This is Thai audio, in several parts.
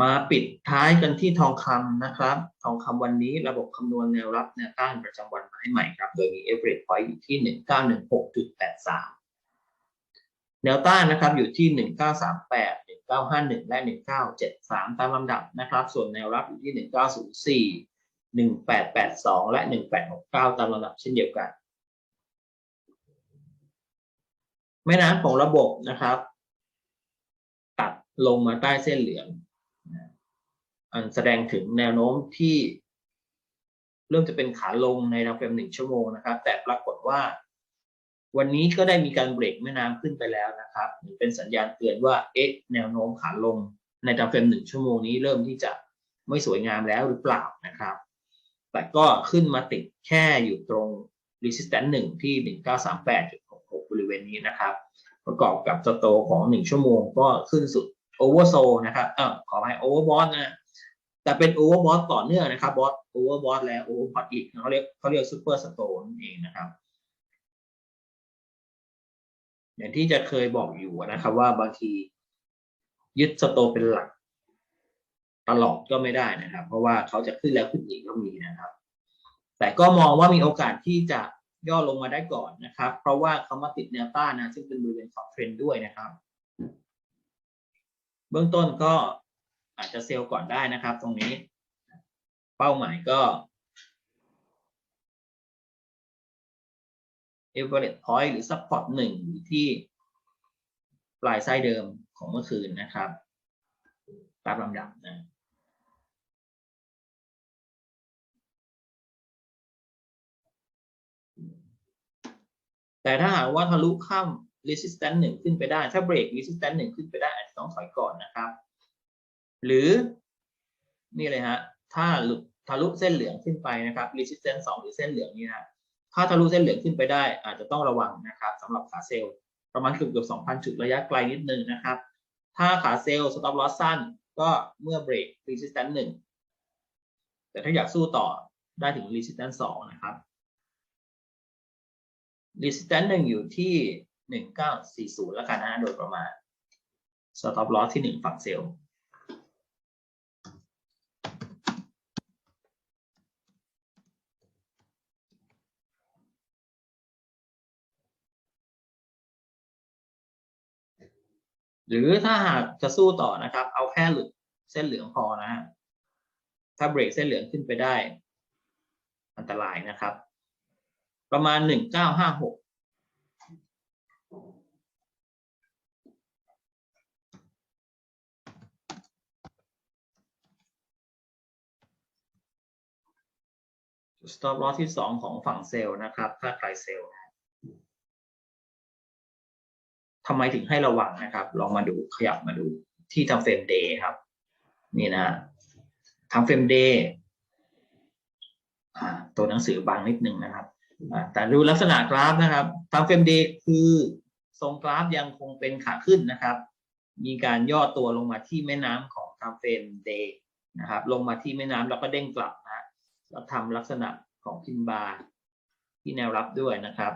มาปิดท้ายกันที่ทองคำนะครับ ทองคำวันนี้ระบบคำนวณแนวรับแนวต้านประจำวันมาให้ใหม่ครับ โดยมี average point อยู่ที่ 1916.83 แนวต้านนะครับอยู่ที่ 1938 1951 และ 1973 ตามลำดับนะครับ ส่วนแนวรับอยู่ที่ 1904 1882 และ 1869 ตามลำดับเช่นเดียวกัน แม่น้ำของระบบนะครับ ตัดลงมาใต้เส้นเหลือง อันแสดงถึงแนวโน้มที่ เริ่มจะเป็นขาลงในดังเฟรมหนึ่งชั่วโมงนะครับ แต่ปรากฏว่า วันนี้ก็ได้มีการเบรกแม่น้ำขึ้นไปแล้วนะครับเป็นสัญญาณเตือนว่าเอ๊ะแนวโน้มขาลงในดังเฟรมหนึ่งชั่วโมงนี้เริ่มที่จะไม่สวยงามแล้วหรือเปล่านะครับ แต่ก็ขึ้นมาติดแค่อยู่ตรง resistance หนึ่งที่หนึ่งเก้าสามแปดจุดหกหกบริเวณนี้นะครับ ประกอบกับสโตของหนึ่งชั่วโมงก็ขึ้นสุดโอเวอร์โซนะครับ เออขอให้โอเวอร์บอสนะ แต่เป็นโอเวอร์บอสต่อเนื่องนะครับบอสโอเวอร์บอสแล้วโอเวอร์บอสอีกเขาเรียกเขาเรียกซูเปอร์สโตนเองนะครับ อย่างที่จะเคยบอกอยู่นะครับ ว่าบางทียึดสโตเป็นหลัก ตลอดก็ไม่ได้นะครับ เพราะว่าเขาจะขึ้นแล้วขึ้นอีกก็มีนะครับ แต่ก็มองว่ามีโอกาสที่จะย่อลงมาได้ก่อนนะครับ เพราะว่าเขามาติดแนวต้านนะซึ่งเป็นบริเวณของเทรนด้วยนะครับ เบื้องต้นก็ อาจจะเซลล์ก่อนได้นะครับ ตรงนี้ เป้าหมายก็ average point หรือ support หนึ่งอยู่ที่ปลายไส้เดิมของเมื่อคืนนะครับตามลำดับนะแต่ถ้าหากว่าทะลุข้าม resistance หนึ่งขึ้นไปได้ ถ้าเบรก resistance หนึ่งขึ้นไปได้อาจจะต้องถอยก่อนนะครับ หรือนี่เลยฮะถ้าหลุดทะลุเส้นเหลืองขึ้นไปนะครับ resistance สองหรือเส้นเหลืองนี่นะถ้าทะลุเส้นเหลืองขึ้นไปได้ อาจจะต้องระวังนะครับสำหรับขาเซลล์ประมาณเกือบเกือบ2,000จุดระยะไกลนิดนึงนะครับ ถ้าขาเซลล์ stop loss สั้น ก็เมื่อเบรก resistance หนึ่งแต่ถ้าอยากสู้ต่อได้ถึง resistance สองนะครับ resistance หนึ่งอยู่ที่1940แล้วกันนะโดยประมาณ stop loss ที่1ฝั่งเซลล์ หรือถ้าหากจะสู้ต่อนะครับ เอาแค่หลุดเส้นเหลืองพอนะฮะถ้าเบรกเส้นเหลืองขึ้นไปได้ อันตรายนะครับ ประมาณหนึ่งเก้าห้าหก stop loss ที่สองของฝั่งเซลล์นะครับ ถ้าใครเซลล์ ทำไมถึงให้ระวังนะครับ ลองมาดูขยับมาดูที่ทำเฟรมเดย์ครับ นี่นะทำเฟรมเดย์ตัวหนังสือบางนิดนึงนะครับแต่ดูลักษณะกราฟนะครับทำเฟรมเดย์คือทรงกราฟยังคงเป็นขาขึ้นนะครับ มีการย่อตัวลงมาที่แม่น้ำของทำเฟรมเดย์นะครับ ลงมาที่แม่น้ำแล้วก็เด้งกลับนะแล้วทำลักษณะของพินบาร์ที่แนวรับด้วยนะครับ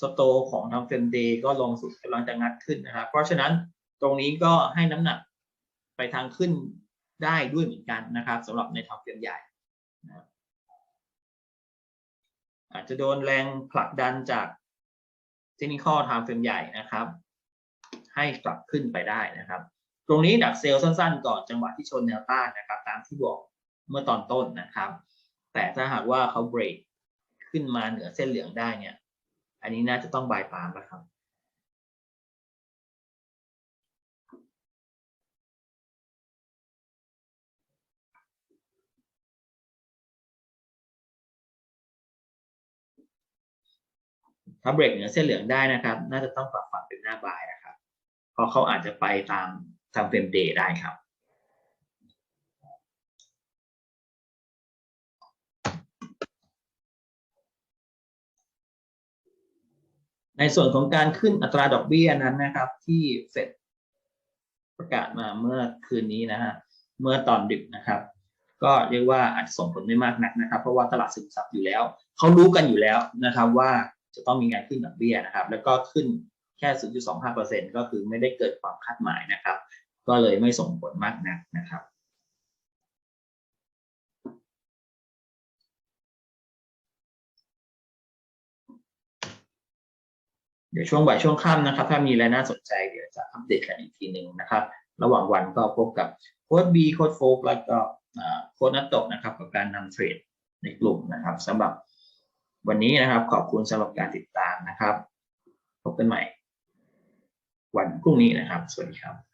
สโตของทำเฟรมเดย์ก็ลงสุดกำลังจะงัดขึ้นนะครับ เพราะฉะนั้นตรงนี้ก็ให้น้ำหนักไปทางขึ้นได้ด้วยเหมือนกันนะครับสำหรับในทำเฟรมใหญ่นะอาจจะโดนแรงผลักดันจากเทคนิคอลไทม์เฟรมใหญ่นะครับ ให้กลับขึ้นไปได้นะครับ ตรงนี้ดักเซลล์สั้นๆ ก่อนจังหวะที่ชนแนวต้านนะครับ ตามที่บอกเมื่อตอนต้นนะครับ แต่ถ้าหากว่าเขาเบรกขึ้นมาเหนือเส้นเหลืองได้เนี่ย อันนี้น่าจะต้องบายปามนะครับ ถ้าเบรกเหนือเส้นเหลืองได้นะครับ น่าจะต้องปรับฝั่งเป็นหน้าบายนะครับ เพราะเขาอาจจะไปตามทำเฟรมเดย์ได้ครับ ในส่วนของการขึ้นอัตราดอกเบี้ยนั้นนะครับ ที่เฟดประกาศมาเมื่อคืนนี้นะฮะเมื่อตอนดึกนะครับ ก็เรียกว่าอาจจะส่งผลไม่มากนักนะครับ เพราะว่าตลาดซึมซับอยู่แล้วเขารู้กันอยู่แล้วนะครับว่าจะต้องมีการขึ้นดอกเบี้ยนะครับ แล้วก็ขึ้นแค่ 0.25%ก็คือไม่ได้เกิดความคาดหมายนะครับ ก็เลยไม่ส่งผลมากนักนะครับ เดี๋ยวช่วงบ่ายช่วงค่ำนะครับ ถ้ามีอะไรน่าสนใจเดี๋ยวจะอัปเดตกันอีกทีหนึ่งนะครับ ระหว่างวันก็พบกับโค้ดบีโค้ดโฟกแล้วก็โค้ดนัตโตกนะครับ กับการนำเทรดในกลุ่มนะครับสำหรับวันนี้นะครับขอบคุณสำหรับการติดตามนะครับ พบกันใหม่ วันพรุ่งนี้นะครับ สวัสดีครับ